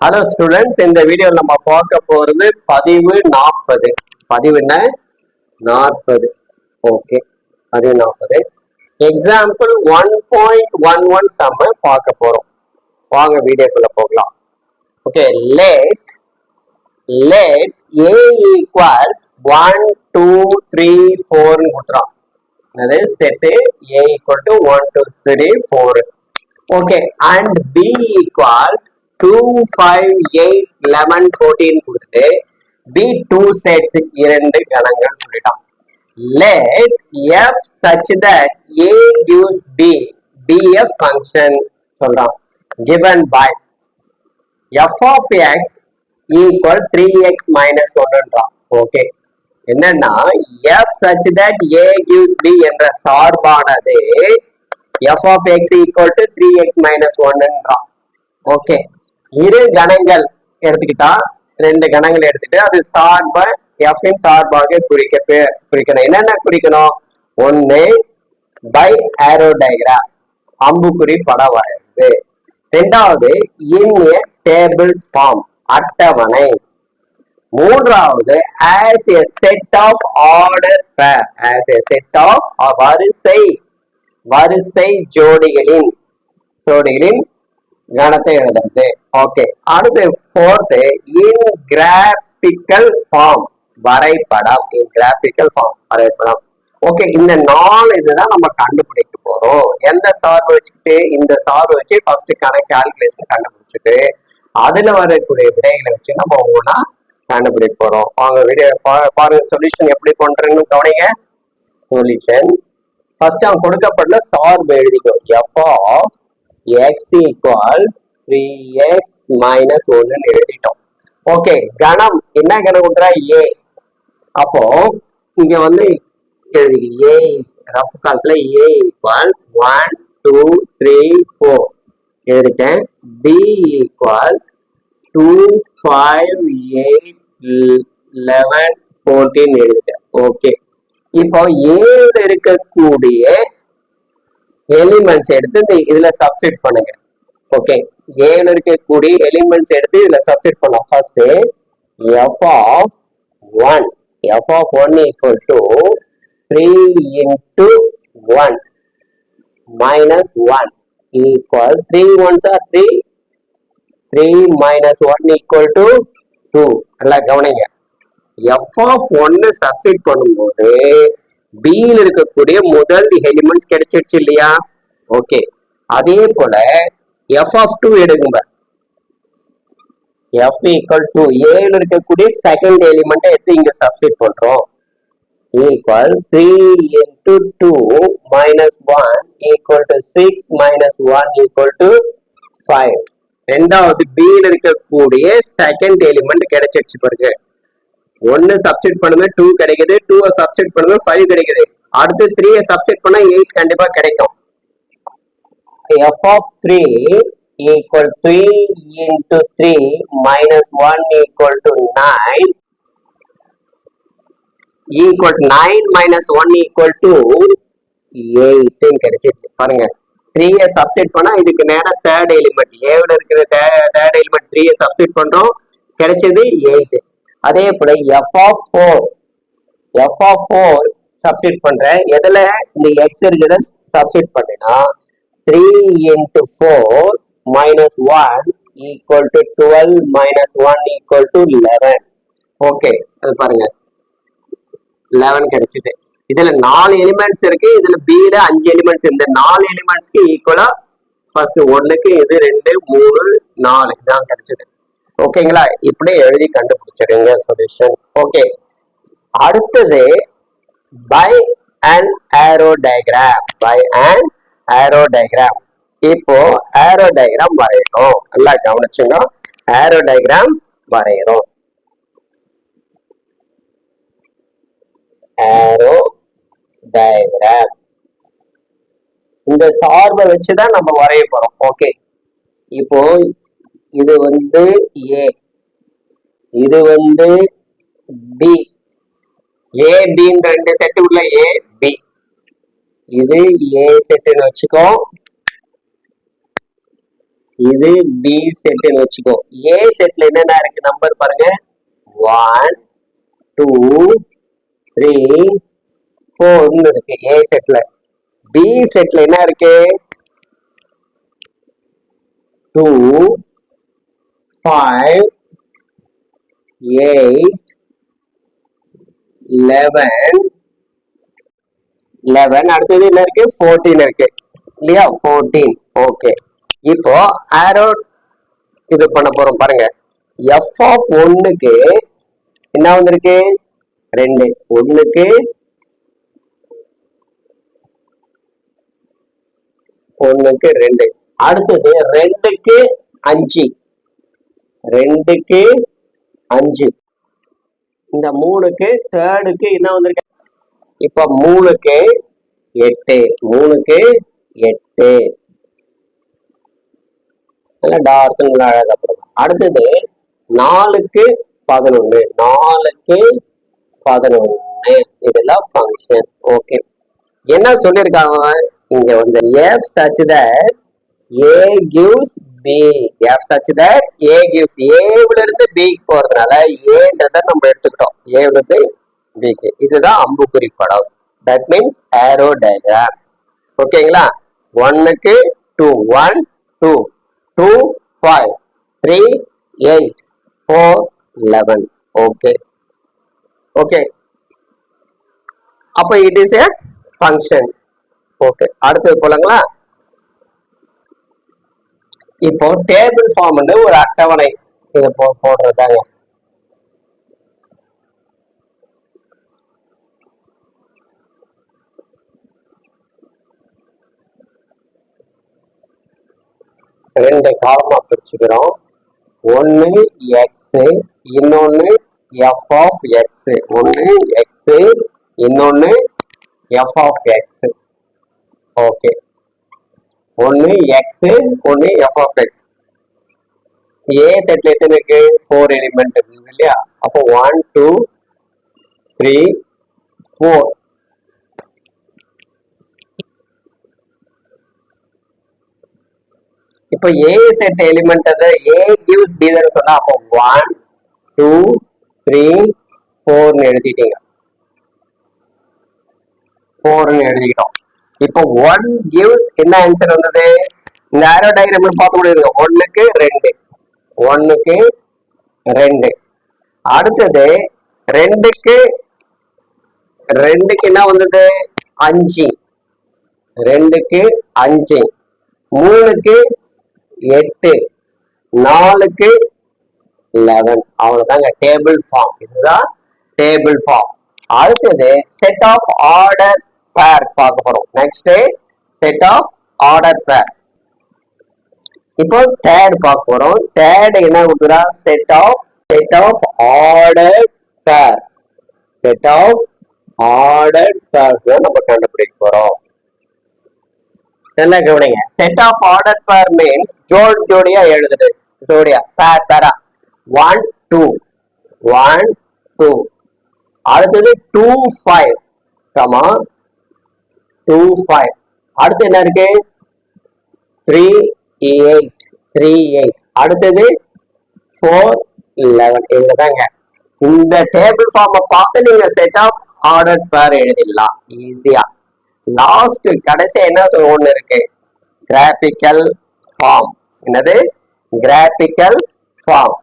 Hello students இந்த வீடியோவில் நம்ம பார்க்க போறது பதிவு நாற்பது. பதிவு என்ன? நாற்பது. ஓகே பதிவு நாற்பது. Example one point one one சம்ம பார்க்க போறோம் வாங்க வீடியோக்குள்ள போகலாம். Okay let let A equal one two three ஃபோர்னு கொடுத்துறான் அதாவது set A equal to one two three four okay and B equal two five eight eleven fourteen கொடுத்துட்டு பி டூ செட்ஸ் இரண்டு கணங்கள் சொல்லிட்டான் let f such that a gives b be a function சொல்றான் given by f of x equal 3x minus 1ன்றான் okay என்னன்னா f such that a gives b என்ற சார்பானது f of x equal to 3x minus 1ன்றான் okay இரு கணங்கள் எடுத்துக்கிட்டா ரெண்டு கணங்கள் எடுத்துட்டு அது சார்பை எஃப்இன் சார்பாக குறிக்க குறிக்கணும். என்னென்ன குறிக்கணும்? ஒன்னு பை ஆரோ டயக்ராம் அம்புக்குறி படம் வரையுது ரெண்டாவது இன் டேபிள் ஃபார்ம் அட்டவணை. மூன்றாவது as a set of order pair as a set of வரிசை வரிசை ஜோடிகளின் ஜோடிகளின் கணத்தை எழுதுறது. ஓகே அடுத்து ஃபோர்த் இன் கிராபிக்கல் ஃபார்ம் வரைபடம் இன் கிராபிக்கல் ஃபார்ம் வரைபடம். ஓகே இந்த நாலு இதுதான் நம்ம கண்டுபிடிக்க போறோம். எந்த சார்பு வச்சுக்கிட்டு இந்த சார்பு வச்சு ஃபர்ஸ்ட் கணக்கு கால்குலேஷன் கண்டுபிடிச்சிட்டு அதுல வரக்கூடிய விடைகளை வச்சு நம்ம ஒவ்வொன்றா கண்டுபிடிக்க போறோம். அவங்க வீடியோ பாருங்க சொல்யூஷன் எப்படி பண்றேன்னு கவனிங்க. சொல்யூஷன் ஃபர்ஸ்ட் அவங்க கொடுக்கப்பட்ட சார்பு எழுதிக்கோ. F of X equal three X minus ஒன்னு எழுதிட்டோம். ஓகே கணம் என்ன கணம் கொடுக்குறா ஏ அப்போ இங்க வந்து எழுதி ஏ ரஃப் காலத்துல A equal one two three four எழுதிட்டேன். B equal two five eight eleven fourteen எழுதிட்டேன். ஓகே இப்போ ஏழு இருக்கக்கூடிய எலிமெண்ட்ஸ் எடுத்து இந்த இதுல சப்ஸ்டிட் பண்ணுங்க. ஓகே ஏழு இருக்கக்கூடிய எலிமெண்ட்ஸ் எடுத்து இதுல சப்ஸ்டிட் பண்ணலாம். First F of one F of one equal to three into one minus one equal three ones or three three minus one equal to two நல்லா கவனிங்க. எஃப் ஆஃப் ஒன்னு substitute பண்ணும்போது பியில் இருக்கக்கூடிய முதல் எலிமெண்ட்ஸ் கிடைச்சிருச்சு இல்லையா? ஓகே அதே போல எஃப் ஆஃப் டூ எடுக்குங்க எஃப் ஈக்குவல் டு ஏழு இருக்கக்கூடிய செகண்ட் எலிமெண்ட்டை எடுத்து இங்க சப்ஸ்டிட் பண்றோம். Equal three into two minus one equal to six minus one equal to five ரெண்டாவது பியில் இருக்கக்கூடிய செகண்ட் எலிமெண்ட் கிடைச்சிருச்சு பாருங்க. ஒன்னு சப்ஸ்டிட் பண்ணுங்க டூ கிடைக்குது டூ சப்ஸ்டிட் பண்ணுங்க ஃபைவ் கிடைக்குது. அடுத்து த்ரீ சப்ஸ்டிட் பண்ணா எயிட் கண்டிப்பா கிடைக்கும். F of three equal three into three minus one equal to nine equal nine minus one equal to எயிட்னு கிடைச்சிருச்சு பாருங்க. த்ரீயை சப்ஸ்டிட் பண்ணா இதுக்கு நேரம் தேர்ட் எலிமெண்ட் ஏவில் இருக்கிற தேர்ட் எலிமெண்ட் த்ரீயை சப்ஸ்டிட் பண்றோம். கிடைச்சது எயிட் அதே போல F of four F of four substitute பண்றேன். எதுல? இந்த எக்ஸ் இருக்கிறத சப்ஸ்டிட் பண்ணினா three into four minus one equal to twelve minus one equal to eleven okay அது பாருங்க. லெவன் கிடைச்சிது. இதுல நாலு எலிமெண்ட்ஸ் இருக்கு. இதுல பில அஞ்சு எலிமெண்ட்ஸ் இந்த நாலு எலிமெண்ட்ஸ்க்கு ஈக்குவலா ஃபர்ஸ்ட் ஒண்ணுக்கு இது ரெண்டு மூணு நாலு. இதான் கிடைச்சது. ஓகேங்களா இப்படி எழுதி கண்டுபிடிச்சிடுங்க சொல்யூஷன் ஓகே அடுத்தது by and arrow diagram by and arrow diagram இப்போ ஆரோ டயக்ராம் வரையணும். நல்லா கவனிச்சுங்க. ஆரோ டயக்ராம் வரையணும். ஆரோ டயக்ராம் இந்த சார்பை வச்சுதான் நம்ம வரைய போறோம். ஓகே இப்போ இது வந்து ஏ இது வந்து பி ஏ பின்னு ரெண்டு செட்டு உள்ள ஏ பி இது ஏ செட்டுன்னு வச்சுக்கோ. இது பி செட்டுன்னு வச்சுக்கோ. ஏ செட்ல என்னென்ன இருக்கு? நம்பர் பாருங்க. ஒன் டூ த்ரீ ஃபோர்னு இருக்கு ஏ செட்ல பி செட்ல என்ன இருக்கு? Two five eight eleven eleven அடுத்தது என்ன இருக்கு? ஃபோர்டீன் இருக்கு. இல்லையா? ஃபோர்டீன் ஓகே இப்போ ஆரோ இது பண்ண போறோம் பாருங்க. எஃப் ஆஃப் ஒன்னுக்கு என்ன வந்திருக்கு? ரெண்டு. ஒன்னுக்கு ஒன்னுக்கு ரெண்டு. அடுத்தது ரெண்டுக்கு அஞ்சு. ரெண்டுக்கு அஞ்சு. இந்த மூணுக்கு தேர்டுக்கு என்ன வந்திருக்கு? இப்ப மூணுக்கு எட்டு. மூணுக்கு எட்டு. நல்லா டார்க் நல்லா அழகா அடுத்தது நாலுக்கு பதினொன்னு. நாலுக்கு பதினொன்னு. இதெல்லாம் ஃபங்க்ஷன் ஓகே என்ன சொல்லியிருக்காங்க? இங்க வந்து F such that A gives B F such that A gives ஏவுல இருந்து பிக்கு போறதுனால ஏன்றத நம்ம எடுத்துக்கிட்டோம். ஏவுல இருந்து பிக்கு இதுதான் அம்புக்குறி படம். தட் மீன்ஸ் ஏரோ டயக்ராம் ஓகேங்களா ஒன்னுக்கு two one two two five three eight four eleven okay okay அப்போ it is a function okay அடுத்தது போலங்களா? இப்போ டேபிள் ஃபார்ம் வந்து ஒரு அட்டவணை இதை போ போடுறதாங்க ரெண்டு காலமா பிரிச்சுக்கிறோம். ஒன்னு எக்ஸ் இன்னொன்னு எஃப் ஆஃப் எக்ஸ் ஒன்னு எக்ஸ் இன்னொன்னு எஃப் ஆஃப் எக்ஸ் ஓகே ஒன்று எக்ஸ் ஒன்று எஃப் ஆஃப் எக்ஸ் ஏ செட்ல எத்தனை இருக்கு? ஃபோர் எலிமெண்ட் இருக்குது இல்லையா? அப்போ ஒன் டூ த்ரீ ஃபோர் இப்போ ஏ செட் எலிமெண்ட் அதை ஏ கிவ்ஸ் பி சொன்னால் சொன்னா அப்போ ஒன் டூ த்ரீ ஃபோர்னு எழுதிட்டீங்க. ஃபோர்னு எழுதிக்கிட்டோம். இப்போ ஒன் கிவ்ஸ் என்ன ஆன்சர் வந்தது? இந்த ஆரோ டயக்ராம்ல பார்த்து கூட இருக்கு ஒன்னுக்கு ரெண்டு. ஒன்னுக்கு ரெண்டு. அடுத்தது ரெண்டுக்கு ரெண்டுக்கு என்ன வந்தது? அஞ்சு. ரெண்டுக்கு அஞ்சு. மூணுக்கு எட்டு. நாலுக்கு லெவன் அவ்வளவுதாங்க. டேபிள் ஃபார்ம் இதுதான் டேபிள் ஃபார்ம் அடுத்தது செட் ஆஃப் ஆர்டர் பேர் பார்க்க போறோம். நெக்ஸ்ட் செட் ஆஃப் ஆர்டர் பேர் இப்போ தேர்ட் பார்க்க போறோம். தேர்ட் என்ன கொடுக்குறா? Set of set of order pair set of order pairs நம்ம கண்டுபிடிக்க போறோம். நல்லா கவனிங்க. Set of order pair means ஜோடி ஜோடியா எழுதுது. ஜோடியா பேர் பேரா ஒன் டூ ஒன் டூ அடுத்தது two five comma two five அடுத்து என்ன இருக்கு? த்ரீ எயிட் த்ரீ எயிட் அடுத்தது ஃபோர் லெவன் இதுதாங்க இந்த டேபிள் ஃபார்மை பார்த்து நீங்க செட் ஆஃப் ஆர்டர் பேர் எழுதிடலாம். ஈஸியா லாஸ்ட் கடைசி என்ன சொ- ஒண்ணு இருக்கு? கிராபிக்கல் ஃபார்ம் என்னது? கிராபிக்கல் ஃபார்ம்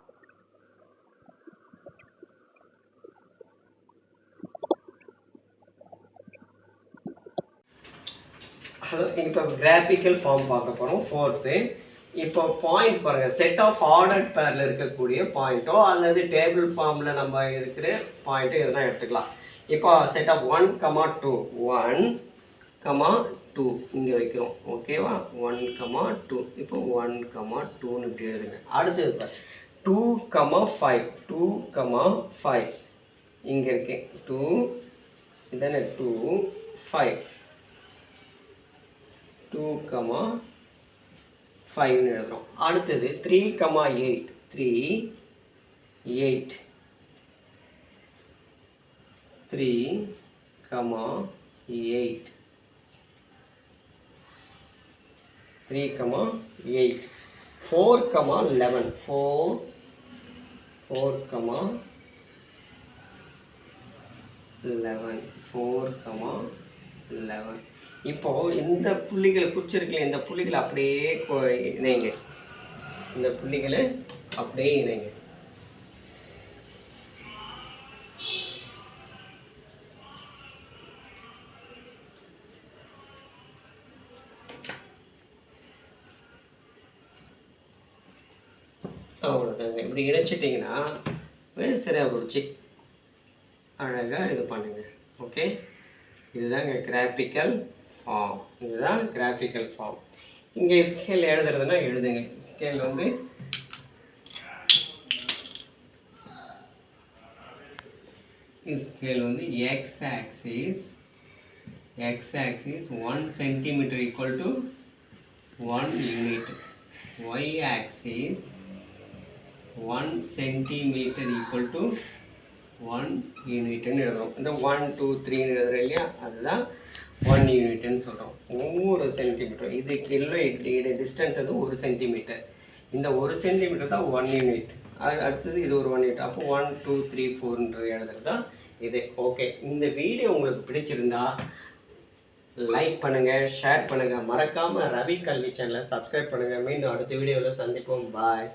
ஹலோ இப்போ கிராபிக்கல் ஃபார்ம் பார்க்க போகிறோம் ஃபோர்த்து இப்போ பாயிண்ட் பாருங்கள் செட் ஆஃப் ஆர்டர் பேரில் இருக்கக்கூடிய பாயிண்ட்டோ அல்லது டேபிள் ஃபார்மில் நம்ம இருக்கிற பாயிண்ட்டோ இதெல்லாம் எடுத்துக்கலாம். இப்போ set of one comma two one comma two இங்கே வைக்கிறோம். ஓகேவா ஒன் கமா டூ இப்போ ஒன் கமா டூன்னு இப்படி எழுதுங்க. அடுத்தது two comma five two comma five இங்கே இருக்கேன். டூ இதானே டூ ஃபைவ் டூ கமா ஃபைவ்னு எழுதுகிறோம் அடுத்தது three comma eight three eight three comma eight three comma eight four comma eleven four four comma eleven four comma eleven இப்போ இந்த புள்ளிகளை குறிச்சிருக்கல இந்த புள்ளிகளை அப்படியே இணைங்க. இந்த புள்ளிகளை அப்படியே இணைங்க. அவ்வளோதாங்க இப்படி இணைச்சிட்டிங்கன்னா வேறு சரியாக பிடிச்சி அழகாக இது பண்ணுங்க. ஓகே? இதுதாங்க கிராஃபிக்கல் ஃபார்ம் இதுதான் கிராஃபிக்கல் ஃபார்ம் இங்கே ஸ்கேல் எழுதுறதுன்னா எழுதுங்க. ஸ்கேல் வந்து ஸ்கேல் வந்து X axis X axis one centimetre equal to one unit Y axis one centimetre equal to one யூனிட்னு எழுதுறோம். இந்த ஒன் டூ த்ரீன்னு எழுதுறோம் இல்லையா? அதுதான் ஒன் யூனிட்னு சொல்கிறோம் ஒவ்வொரு சென்டிமீட்டர் இதுக்கு இல்லை இது டிஸ்டன்ஸ் வந்து ஒரு சென்டிமீட்டர் இந்த ஒரு சென்டிமீட்டர் தான் ஒன் யூனிட் அடுத்தது இது ஒரு ஒன் யூனிட் அப்போ ஒன் டூ த்ரீ ஃபோர்ன்ற இடத்துல தான் இது. ஓகே இந்த வீடியோ உங்களுக்கு பிடிச்சிருந்தா லைக் பண்ணுங்கள் ஷேர் பண்ணுங்கள் மறக்காமல் ரவி கல்வி சேனலை சப்ஸ்கிரைப் பண்ணுங்க. மீண்டும் அடுத்த வீடியோவில் சந்திப்போம். பாய்